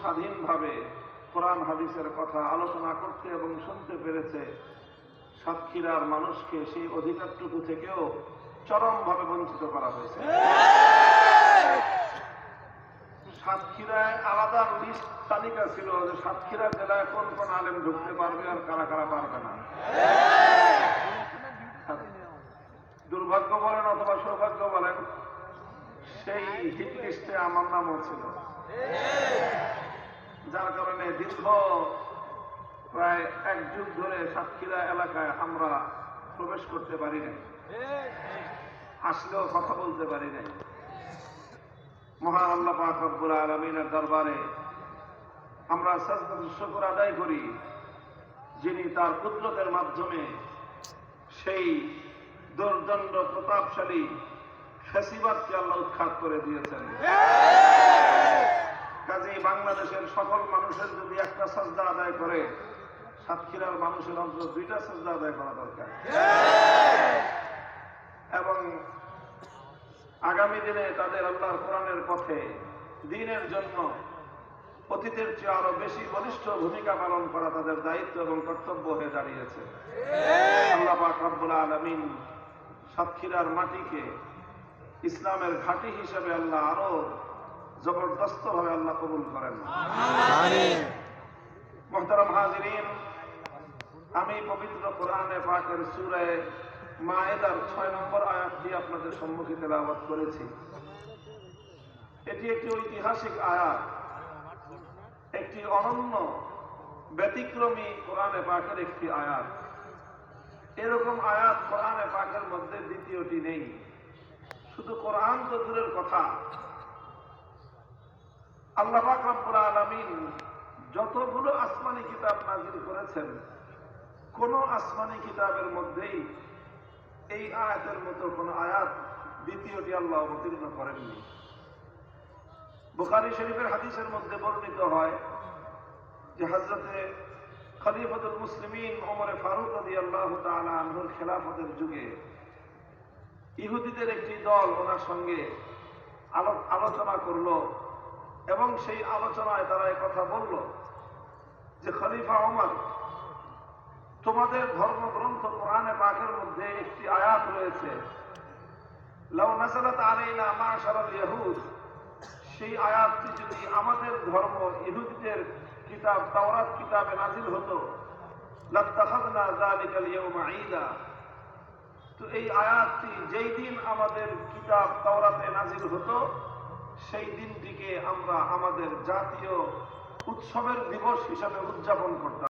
স্বাধীনভাবে কোরআন, হাদিসের কথা আলোচনা করতে এবং শুনতে পেরেছে, সাতক্ষীরার মানুষকে সেই অধিকারটুকু থেকেও চরমভাবে বঞ্চিত করা হয়েছে। সাতক্ষীরায় আলাদা লিস্ট তালিকা ছিল যে সাতক্ষীরা জেলায় কোন কোন আলেম ঢুকতে পারবে আর কারা কারা পারবে না। দুর্ভাগ্য বলেন অথবা সৌভাগ্য সেই হিট লিস্টে আমার নামও ছিল। যার কারণে দীর্ঘ প্রায় এক যুগ ধরে সাতক্ষীরা এলাকায় আমরা প্রবেশ করতে পারি নাই। আসলেও কথা বলতে পারি নাই। মহান আল্লাহ পাক আলমিনের দরবারে আমরা শুকর আদায় করি, যিনি তার কুদরতের মাধ্যমে সেই দুর্দণ্ড প্রতাপশালী ফেসিবাদকে আল্লাহ উৎখাত করে দিয়েছেন। কাজেই বাংলাদেশের সকল মানুষের যদি একটা সাজদা আদায় করে, সাতক্ষীরার মানুষের অন্তত দুইটা সাজদা আদায় করা দরকার। এবং আগামী দিনে তাদের আল্লাহর কোরআনের পথে দিনের জন্য অতীতের চেয়ে আরও বেশি বলিষ্ঠ ভূমিকা পালন করা তাদের দায়িত্ব এবং কর্তব্য হয়ে দাঁড়িয়েছে। আল্লাহ আলমিন সাতক্ষীরার মাটিকে ইসলামের ঘাঁটি হিসেবে আল্লাহ আরও জবরদস্ত ভাবে আল্লাহ কবুল করেন। মোহতারাম হাজিরিন আমি পবিত্র কোরআনে পাকের সুরায় মায়েদার ছয় নম্বর আয়াতটি আপনাদের সম্মুখে তেলাওয়াত করেছি। এটি একটি ঐতিহাসিক আয়াত একটি অনন্য ব্যতিক্রমী কোরআনে পাকের একটি আয়াত। এরকম আয়াত কোরআনে পাকের মধ্যে দ্বিতীয়টি নেই। শুধু কোরআন তো দূরের কথা। আল্লাহ রব্বুল আলামিন যতগুলো আসমানি কিতাব নাজিল করেছেন, কোন আসমানি কিতাবের মধ্যেই এই আয়াতের মতো কোন আয়াত দ্বিতীয়টি আল্লাহ অবতীর্ণ করেননি। বুখারী শরীফের হাদিসের মধ্যে বর্ণিত হয় যে হজরতে খলিফতুল মুসলিমিন ওমরে ফারুক রদি আল্লাহ আনহুর খেলাফতের যুগে ইহুদিদের একটি দল ওনার সঙ্গে আলো- আলোচনা করল এবং সেই আলোচনায় তারা কথা বলল যে, খলিফা ওমর, তোমাদের ধর্মগ্রন্থ কোরআনে পাকের মধ্যে একটি আয়াত রয়েছে। লাউ সেই আয়াতটি যদি আমাদের ধর্ম ইহুদিদের কিতাব, তাওরাত কিতাবে নাজিল হতো তো এই আয়াতটি যেই দিন আমাদের কিতাব তাওরাতে নাজিল হতো, সেই দিনটিকে আমরা আমাদের জাতীয় উৎসবের দিবস হিসাবে উদযাপন করতাম।